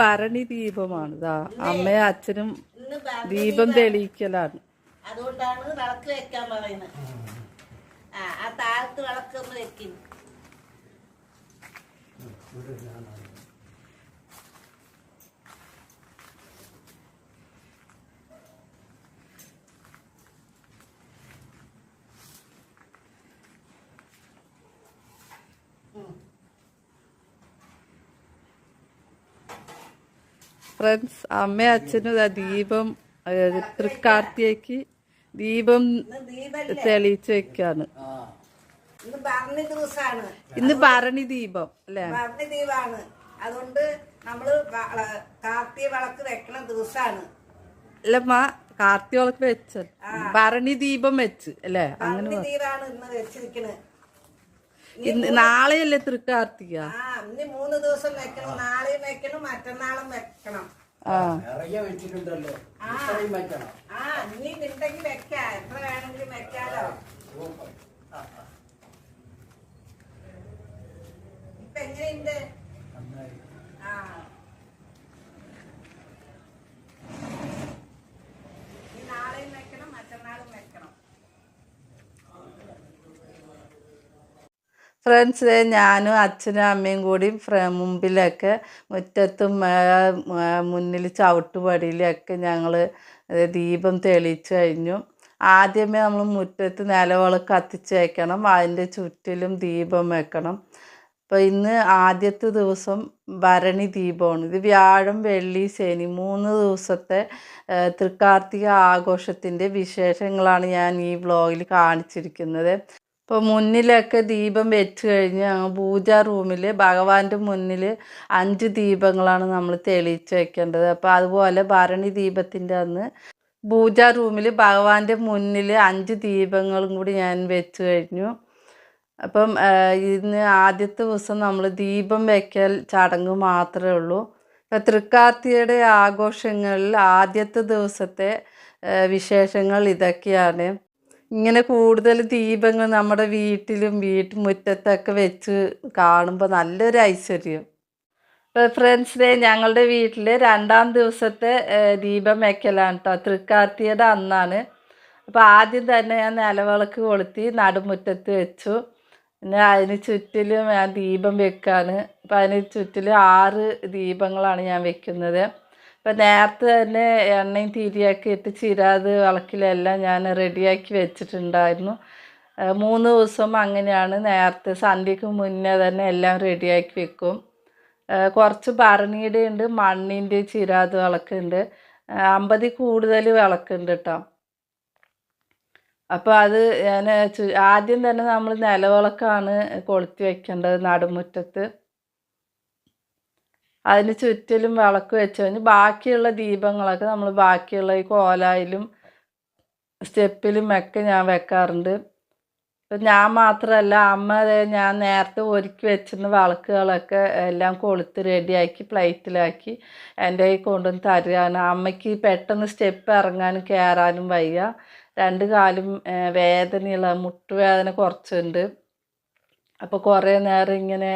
ഭരണി ദീപമാണ്. ഇതാ അമ്മയും അച്ഛനും ദീപം തെളിയിക്കലാണ്. അതുകൊണ്ടാണ് വിളക്ക് വെക്കാൻ പറയുന്നത്. ആ താഴത്ത് വിളക്ക് ഒന്ന് വെക്കുന്നു ഫ്രണ്ട്സ് അമ്മ അച്ഛനും ഇതാ ദീപം തൃക്കാർത്തിയേക്ക് ദീപം തെളിയിച്ചു വെക്കാണ്. ഇന്ന് ഭരണി ദീപം അല്ലേ? ഭരണി ദീപാണ്. അതുകൊണ്ട് നമ്മൾ കാർത്തിയ കാർത്തിക വിളക്ക് വെക്കണ ദിവസാണ്. അല്ലമ്മ കാർത്തിയ വിളക്ക് വെച്ച. ഭരണി ദീപം വെച്ച് അല്ലേ? അങ്ങനെ ദീപാണ് ഇന്ന് വെച്ചിരിക്കണത് ഇന്ന് നാളെയല്ലേ തൃക്കാർത്തിക? മൂന്ന് ദിവസം വെക്കണം. നാളെയും വെക്കണം മറ്റന്നാളും വെക്കണം. ആ. നിറയെ വെച്ചിട്ടുണ്ടല്ലോ. ആ. ഇത്രയും വെക്കണം. ആ ഇനി ഉണ്ടെങ്കിൽ വെക്കാം. എത്ര വേണമെങ്കിലും വെക്കാലോ. ഇപ്പൊ എങ്ങനെയുണ്ട്. ആ ഇനി നാളെയും വെക്കണം മറ്റന്നാളും വെക്കണം ഫ്രണ്ട്സ് ഞാനും അച്ഛനും അമ്മയും കൂടി മുമ്പിലൊക്കെ മുറ്റത്തും മുന്നിൽ ചവിട്ടുപടിയിലൊക്കെ ഞങ്ങൾ ദീപം തെളിയിച്ചു കഴിഞ്ഞു. ആദ്യമേ നമ്മൾ മുറ്റത്ത് നിലവിളക്ക് കത്തിച്ച് വയ്ക്കണം അതിന്റെ ചുറ്റിലും ദീപം വെക്കണം. അപ്പോൾ ഇന്ന് ആദ്യത്തെ ദിവസം ഭരണി ദീപമാണ്. ഇത് വ്യാഴം വെള്ളി ശനി മൂന്ന് ദിവസത്തെ തൃക്കാർത്തിക ആഘോഷത്തിന്റെ വിശേഷങ്ങളാണ് ഞാൻ ഈ വ്ളോഗിൽ കാണിച്ചിരിക്കുന്നത്. ഇപ്പോൾ മുന്നിലൊക്കെ ദീപം വെച്ച് കഴിഞ്ഞ് പൂജാ റൂമിൽ ഭഗവാന്റെ മുന്നിൽ അഞ്ച് ദീപങ്ങളാണ് നമ്മൾ തെളിയിച്ച് വെക്കേണ്ടത്. അപ്പോൾ അതുപോലെ ഭരണി ദീപത്തിന്റെ അന്ന് പൂജാ റൂമിൽ ഭഗവാന്റെ മുന്നിൽ അഞ്ച് ദീപങ്ങളും കൂടി ഞാൻ വെച്ച് കഴിഞ്ഞു. അപ്പം ഇന്ന് ആദ്യത്തെ ദിവസം നമ്മൾ ദീപം വെക്കൽ ചടങ്ങ് മാത്രമേ ഉള്ളൂ. ഇപ്പം തൃക്കാർത്തിയുടെ ആഘോഷങ്ങളിൽ ആദ്യത്തെ ദിവസത്തെ വിശേഷങ്ങൾ ഇതൊക്കെയാണ്. ഇങ്ങനെ കൂടുതൽ ദീപങ്ങൾ നമ്മുടെ വീട്ടിലും വീട്ടുമുറ്റത്തൊക്കെ വെച്ച് കാണുമ്പോൾ നല്ലൊരു ഐശ്വര്യം. ഇപ്പോൾ ഫ്രണ്ട്സിനെ ഞങ്ങളുടെ വീട്ടിൽ രണ്ടാം ദിവസത്തെ ദീപം വെക്കലാണ് കേട്ടോ തൃക്കാർത്തിയുടെ അന്നാണ്. അപ്പോൾ ആദ്യം തന്നെ ഞാൻ നിലവിളക്ക് കൊളുത്തി നടുമുറ്റത്ത് വെച്ചു. പിന്നെ അതിന് ചുറ്റിലും ഞാൻ ദീപം വെക്കാണ്. അപ്പോൾ അതിന് ചുറ്റിലും ആറ് ദീപങ്ങളാണ് ഞാൻ വെക്കുന്നത്. അപ്പം നേരത്തെ തന്നെ എണ്ണയും തിരിയൊക്കെ ഇട്ട് ചിരാത് വിളക്കിലെല്ലാം ഞാൻ റെഡിയാക്കി വെച്ചിട്ടുണ്ടായിരുന്നു. മൂന്ന് ദിവസം അങ്ങനെയാണ് നേരത്തെ സന്ധ്യക്ക് മുന്നേ തന്നെ എല്ലാം റെഡിയാക്കി വെക്കും. കുറച്ച് ഭരണിയുടെ ഉണ്ട് മണ്ണിന്റെ ചിരാത് വിളക്കുണ്ട്. അമ്പതിൽ കൂടുതൽ വിളക്കുണ്ട് കേട്ടോ. അപ്പോൾ അത് ഞാൻ ആദ്യം തന്നെ നമ്മൾ നിലവിളക്കാണ് കൊളുത്തി വയ്ക്കേണ്ടത് നടുമുറ്റത്ത്. അതിന് ചുറ്റിലും വിളക്ക് വെച്ച് കഴിഞ്ഞ് ബാക്കിയുള്ള ദീപങ്ങളൊക്കെ നമ്മൾ ബാക്കിയുള്ള ഈ കോലായിലും സ്റ്റെപ്പിലും ഒക്കെ ഞാൻ വെക്കാറുണ്ട്. ഞാൻ മാത്രമല്ല അമ്മ ഞാൻ നേരത്തെ ഒരുക്കി വെച്ചിരുന്ന വിളക്കുകളൊക്കെ എല്ലാം കൊളുത്ത് റെഡിയാക്കി പ്ലേറ്റിലാക്കി എന്റെ കൈ കൊണ്ടുവന്ന് തരുകയാണ് അമ്മയ്ക്ക് പെട്ടെന്ന് സ്റ്റെപ്പ് ഇറങ്ങാനും കയറാനും വയ്യ. രണ്ട് കാലും വേദനയുള്ള മുട്ടുവേദന കുറച്ചുണ്ട്. അപ്പോൾ കുറേ നേരം ഇങ്ങനെ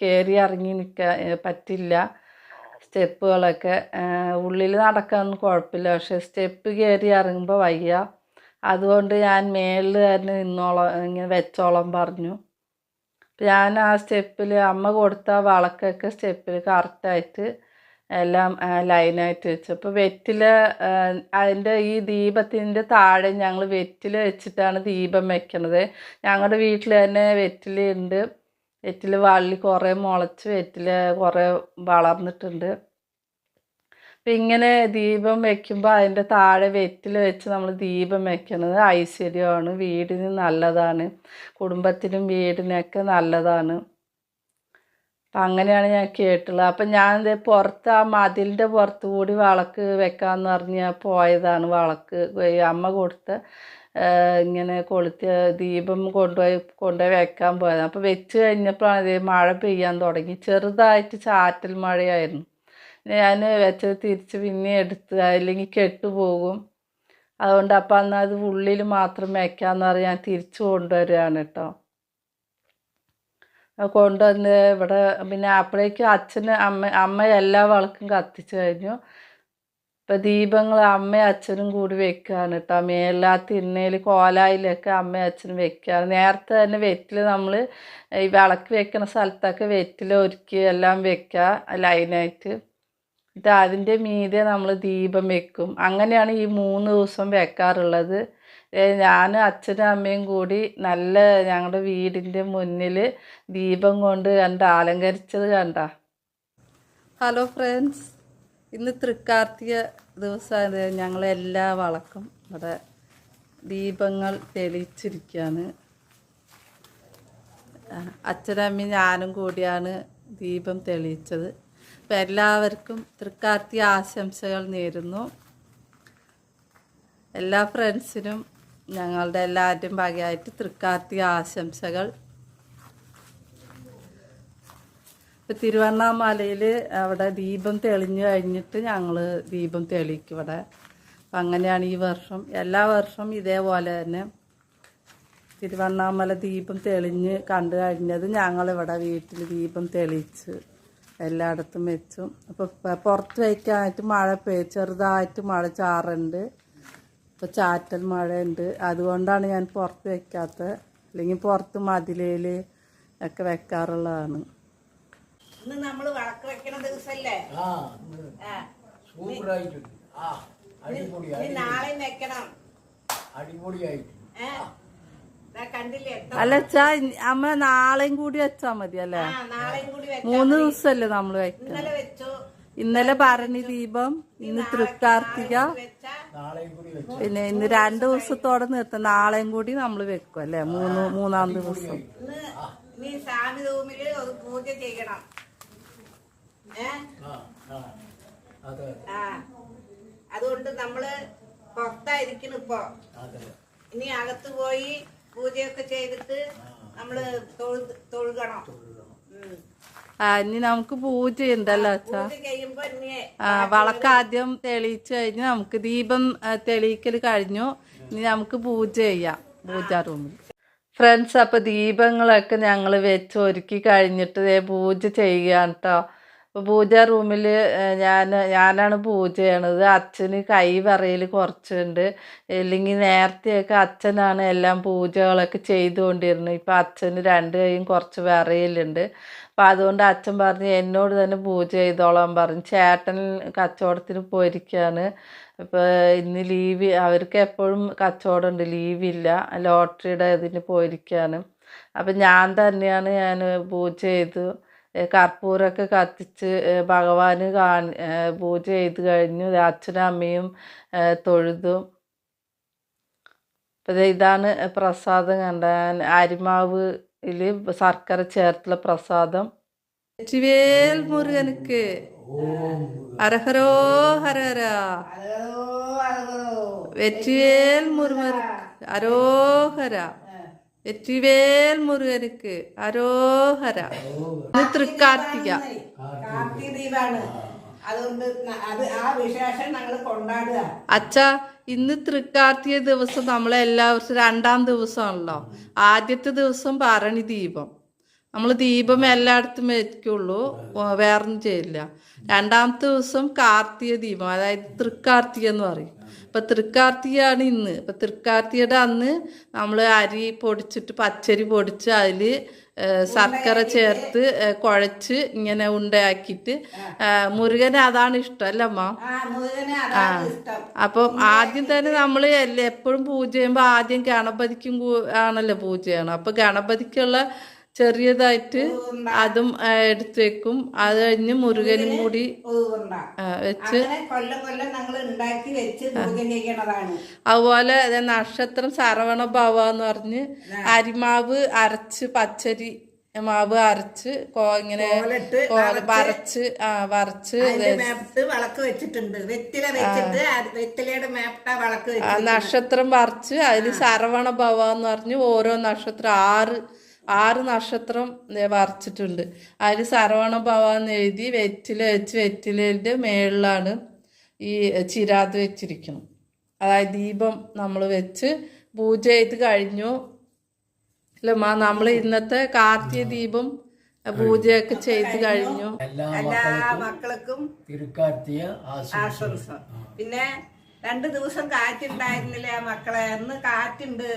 കയറി ഇറങ്ങി നിൽക്കാൻ പറ്റില്ല. സ്റ്റെപ്പുകളൊക്കെ ഉള്ളിൽ നടക്കാനൊന്നും കുഴപ്പമില്ല. പക്ഷേ സ്റ്റെപ്പ് കയറി ഇറങ്ങുമ്പോൾ വയ്യ. അതുകൊണ്ട് ഞാൻ മേളിൽ തന്നെ നിന്നോളാം ഇങ്ങനെ വെച്ചോളം പറഞ്ഞു. ഞാൻ ആ സ്റ്റെപ്പിൽ അമ്മ കൊടുത്ത വളക്കൊക്കെ സ്റ്റെപ്പിൽ കറക്റ്റായിട്ട് എല്ലാം ലൈനായിട്ട് വെച്ചു. അപ്പോൾ വെറ്റില ആ, അതിന്റെ ഈ ദീപത്തിന്റെ താഴെ ഞങ്ങൾ വെറ്റില വെച്ചിട്ടാണ് ദീപം വെക്കണത്. ഞങ്ങളുടെ വീട്ടിൽ തന്നെ വെറ്റില ഉണ്ട് വെറ്റില വള്ളി കുറേ മുളച്ച് വെറ്റിൽ കുറേ വളർന്നിട്ടുണ്ട്. അപ്പം ഇങ്ങനെ ദീപം വയ്ക്കുമ്പോൾ അതിന്റെ താഴെ വെറ്റിൽ വെച്ച് നമ്മൾ ദീപം വയ്ക്കുന്നത് ഐശ്വര്യമാണ്. വീടിന് നല്ലതാണ്. കുടുംബത്തിനും വീടിനൊക്കെ നല്ലതാണ്. അപ്പം അങ്ങനെയാണ് ഞാൻ കേട്ടുള്ളത് അപ്പം ഞാൻ പുറത്ത് ആ മതിലിന്റെ പുറത്ത് കൂടി വിളക്ക് വെക്കാമെന്ന് പറഞ്ഞ് പോയതാണ് വിളക്ക്. അമ്മ കൊടുത്ത ഇങ്ങനെ കൊളുത്തി ദീപം കൊണ്ടുപോയി കൊണ്ടുപോയി വെക്കാൻ പോയത്. അപ്പോൾ വെച്ച് കഴിഞ്ഞപ്പോഴാണ് ഇതേ മഴ പെയ്യാൻ തുടങ്ങി. ചെറുതായിട്ട് ചാറ്റൽ മഴയായിരുന്നു. ഞാൻ വെച്ചത് തിരിച്ച് പിന്നെ എടുത്ത് അല്ലെങ്കിൽ കെട്ടുപോകും അതുകൊണ്ട് അപ്പം അന്ന് അത് ഉള്ളിൽ മാത്രം വെക്കാമെന്ന് പറഞ്ഞ് ഞാൻ തിരിച്ചു കൊണ്ടുവരികയാണ് കേട്ടോ കൊണ്ടുവന്ന് ഇവിടെ പിന്നെ അപ്പോഴേക്കും അച്ഛന് അമ്മ അമ്മ എല്ലാ വളക്കും കത്തിച്ചു കഴിഞ്ഞു. ഇപ്പം ദീപങ്ങൾ അമ്മയും അച്ഛനും കൂടി വെക്കുകയാണ് കേട്ടോ മേലാ തിണ്ണയിൽ കോലായിലൊക്കെ അമ്മയും അച്ഛനും വെക്കുകയാണ് നേരത്തെ തന്നെ വെറ്റിൽ നമ്മൾ ഈ വിളക്ക് വെക്കുന്ന സ്ഥലത്തൊക്കെ വെറ്റിൽ ഒരുക്കി എല്ലാം വെക്കുക ലൈനായിട്ട്. എന്നിട്ട് അതിന്റെ മീതെ നമ്മൾ ദീപം വെക്കും. അങ്ങനെയാണ് ഈ മൂന്ന് ദിവസം വെക്കാറുള്ളത്. ഞാൻ അച്ഛനും അമ്മയും കൂടി നല്ല ഞങ്ങളുടെ വീടിന്റെ മുന്നിൽ ദീപം കൊണ്ട് കണ്ട അലങ്കരിച്ചത് കണ്ട. Hello friends. ഇന്ന് തൃക്കാർത്തിക ദിവസം ഞങ്ങളെല്ലാ വളക്കും ഇവിടെ ദീപങ്ങൾ തെളിയിച്ചിരിക്കുകയാണ്. അച്ഛനമ്മയും ഞാനും കൂടിയാണ് ദീപം തെളിയിച്ചത്. അപ്പം എല്ലാവർക്കും തൃക്കാർത്തിക ആശംസകൾ നേരുന്നു. എല്ലാ ഫ്രണ്ട്സിനും ഞങ്ങളുടെ എല്ലാവരുടെയും ഭാഗ്യമായിട്ട് തൃക്കാർത്തിക ആശംസകൾ. ഇപ്പം തിരുവണ്ണാമലയിൽ അവിടെ ദീപം തെളിഞ്ഞു കഴിഞ്ഞിട്ട് ഞങ്ങൾ ദീപം തെളിയിക്കും ഇവിടെ. അപ്പം അങ്ങനെയാണ് ഈ വർഷം. എല്ലാ വർഷവും ഇതേപോലെ തന്നെ തിരുവണ്ണാമല ദീപം തെളിഞ്ഞ് കണ്ടു കഴിഞ്ഞത് ഞങ്ങളിവിടെ വീട്ടിൽ ദീപം തെളിയിച്ച് എല്ലായിടത്തും വെച്ചു. അപ്പോൾ പുറത്ത് വയ്ക്കാനായിട്ട് മഴ പെയ്യ ചെറുതായിട്ട് മഴ ചാറുണ്ട്. ഇപ്പോൾ ചാറ്റൽ മഴയുണ്ട്. അതുകൊണ്ടാണ് ഞാൻ പുറത്ത് വയ്ക്കാത്തത് അല്ലെങ്കിൽ പുറത്ത് മതിലേൽ ഒക്കെ വെക്കാറുള്ളതാണ്. ഇന്ന് നമ്മൾ വിളക്ക് വെക്കണ ദിവസല്ലേ? ആ സൂപ്പറായിട്ടുണ്ട്. ആ അടിപൊളി നാളെ വെക്കണം. അടിപൊളിയായിട്ട് അല്ല അച്ഛാ അമ്മ നാളെയും കൂടി വെച്ചാ മതി അല്ലേ? മൂന്ന് ദിവസല്ലേ നമ്മൾ വെക്കുക ഇന്നലെ വെച്ചു. ഇന്നലെ ഭരണി ദീപം ഇന്ന് തൃക്കാർത്തിക. പിന്നെ ഇന്ന് രണ്ട് ദിവസത്തോടെ നിർത്താം നാളെയും കൂടി നമ്മൾ വെക്കും അല്ലേ? മൂന്ന് മൂന്നാം ദിവസം. സ്വാമി റൂമിൽ ഒരു പൂജ ചെയ്യണം. അതുകൊണ്ട് നമ്മൾ പുറത്തായിരിക്കണം ഇപ്പോ. ഇനി അകത്ത് പോയി പൂജയൊക്കെ ചെയ്തിട്ട് നമ്മൾ തൊഴുകണം. ആ ഇനി നമുക്ക് പൂജ ഉണ്ടല്ലോ അച്ഛാ. പൂജ ചെയ്യുമ്പോ ഇനി ആ വളക്കാദ്യം തെളിയിച്ചു കഴിഞ്ഞ് നമുക്ക് ദീപം തെളിയിക്കൽ കഴിഞ്ഞു. ഇനി നമുക്ക് പൂജ ചെയ്യാം പൂജാ റൂമിൽ. ഫ്രണ്ട്സ് അപ്പോൾ ദീപങ്ങളൊക്കെ ഞങ്ങൾ വെച്ച് ഒരുക്കി കഴിഞ്ഞിട്ട് ദേ പൂജ ചെയ്യുകയാണ് കേട്ടോ അപ്പോൾ പൂജാ റൂമിൽ ഞാൻ ഞാനാണ് പൂജ ചെയ്യണത്. അച്ഛന് കൈ വിറയൽ കുറച്ചുണ്ട്. ഇല്ലെങ്കിൽ നേരത്തെയൊക്കെ അച്ഛനാണ് എല്ലാം പൂജകളൊക്കെ ചെയ്തുകൊണ്ടിരുന്നത്. ഇപ്പം അച്ഛന് രണ്ട് കൈയും കുറച്ച് വിറയലുണ്ട്. അപ്പം അതുകൊണ്ട് അച്ഛൻ പറഞ്ഞ് എന്നോട് തന്നെ പൂജ ചെയ്തോളാൻ പറഞ്ഞു. ചേട്ടൻ കച്ചവടത്തിന് പോയിരിക്കുകയാണ് ഇപ്പോൾ ഇന്ന് ലീവ് അവർക്ക് എപ്പോഴും കച്ചവടമുണ്ട്. ലീവില്ല. ലോട്ടറിയുടെ ഇതിന് പോയിരിക്കുകയാണ് അപ്പം ഞാൻ തന്നെയാണ് ഞാൻ പൂജ ചെയ്തു കർപ്പൂരമൊക്കെ കത്തിച്ച് ഭഗവാന് കാണി പൂജ ചെയ്ത് കഴിഞ്ഞു. അച്ഛനും അമ്മയും തൊഴുതു. അപ്പം ഇതാണ് പ്രസാദം കണ്ട. അരിമാവിൽ ശർക്കര ചേർത്തുള്ള പ്രസാദം. ചിവേൽ മുരുകനുക്ക്. അരഹരോ ഹരഹര. വെറ്റിവേൽ മുരുകർക്ക് അരോഹര. എത്തിവേൽ മുരുകനുക്ക് അരോഹര. തൃക്കാർത്തിക. അച്ഛാ ഇന്ന് തൃക്കാർത്തിക ദിവസം നമ്മളെ എല്ലാ വർഷവും രണ്ടാം ദിവസമാണല്ലോ. ആദ്യത്തെ ദിവസം പറണി ദീപം. നമ്മൾ ദീപം എല്ലായിടത്തും വെക്കുള്ളൂ വേറൊന്നും ചെയ്യില്ല. രണ്ടാമത്തെ ദിവസം കാർത്തിക ദീപം. അതായത് തൃക്കാർത്തിക എന്ന് പറയും. അപ്പം തൃക്കാർത്തിയാണ് ഇന്ന്. ഇപ്പം തൃക്കാർത്തിയുടെ അന്ന് നമ്മൾ അരി പൊടിച്ചിട്ട് പച്ചരി പൊടിച്ച് അതിൽ ശർക്കര ചേർത്ത് കുഴച്ച് ഇങ്ങനെ ഉണ്ടയാക്കിയിട്ട് ഏ, മുരുകന് അതാണ് ഇഷ്ടം അല്ല അമ്മ? ആ അപ്പം ആദ്യം തന്നെ നമ്മൾ എപ്പോഴും പൂജ ചെയ്യുമ്പോൾ ആദ്യം ഗണപതിക്കും ആണല്ലോ പൂജ ചെയ്യണം. അപ്പം ഗണപതിക്കുള്ള ചെറിയതായിട്ട് അതും എടുത്തു വെക്കും. അത് കഴിഞ്ഞ് മുരുകനും കൂടി വെച്ച് അതുപോലെ നക്ഷത്രം ശരവണ ഭവ എന്ന് പറഞ്ഞ് അരിമാവ് അരച്ച് പച്ചരി മാവ് അരച്ച് കോ ഇങ്ങനെ വരച്ച് ആ വരച്ച് വളക്ക് വെച്ചിട്ടുണ്ട്. വെറ്റില വെച്ചിട്ട് വെറ്റിലയുടെ വളക്ക് നക്ഷത്രം വരച്ച് അതിൽ ശരവണ ഭവ എന്ന് പറഞ്ഞ് ഓരോ നക്ഷത്രം ആറ് ആറ് നക്ഷത്രം വരച്ചിട്ടുണ്ട്. അതിൽ സരവണ ഭവ എന്ന് എഴുതി വെറ്റില വെച്ച് വെറ്റിലേന്റെ മേളിലാണ് ഈ ചിരാത് വെച്ചിരിക്കണം അതായത് ദീപം നമ്മൾ വെച്ച് പൂജ ചെയ്ത് കഴിഞ്ഞു. അല്ലമ്മ നമ്മൾ ഇന്നത്തെ കാർത്തിക ദീപം പൂജയൊക്കെ ചെയ്ത് കഴിഞ്ഞു. എല്ലാ മക്കൾക്കും ആശംസ പിന്നെ രണ്ടു ദിവസം കാറ്റുണ്ടായിരുന്നില്ലേ ആ മക്കളെ? അന്ന് കാറ്റുണ്ട്.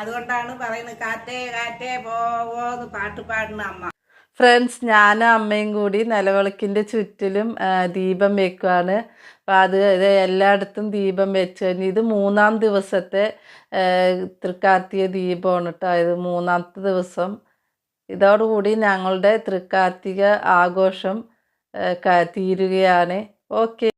അതുകൊണ്ടാണ് പറയുന്നത് കാറ്റേ കാറ്റേ പോവോന്ന് പാട്ട് പാടുന്ന അമ്മ. ഫ്രണ്ട്സ് ഞാനും അമ്മയും കൂടി നിലവിളക്കിന്റെ ചുറ്റിലും ദീപം വെക്കുവാണ്. അപ്പം അത് എല്ലായിടത്തും ദീപം വെച്ച് കഴിഞ്ഞ് ഇത് മൂന്നാം ദിവസത്തെ തൃക്കാർത്തിക ദീപമാണ് കേട്ടോ. ഇത് മൂന്നാമത്തെ ദിവസം. ഇതോടുകൂടി ഞങ്ങളുടെ തൃക്കാർത്തിക ആഘോഷം തീരുകയാണ്. ഓക്കെ.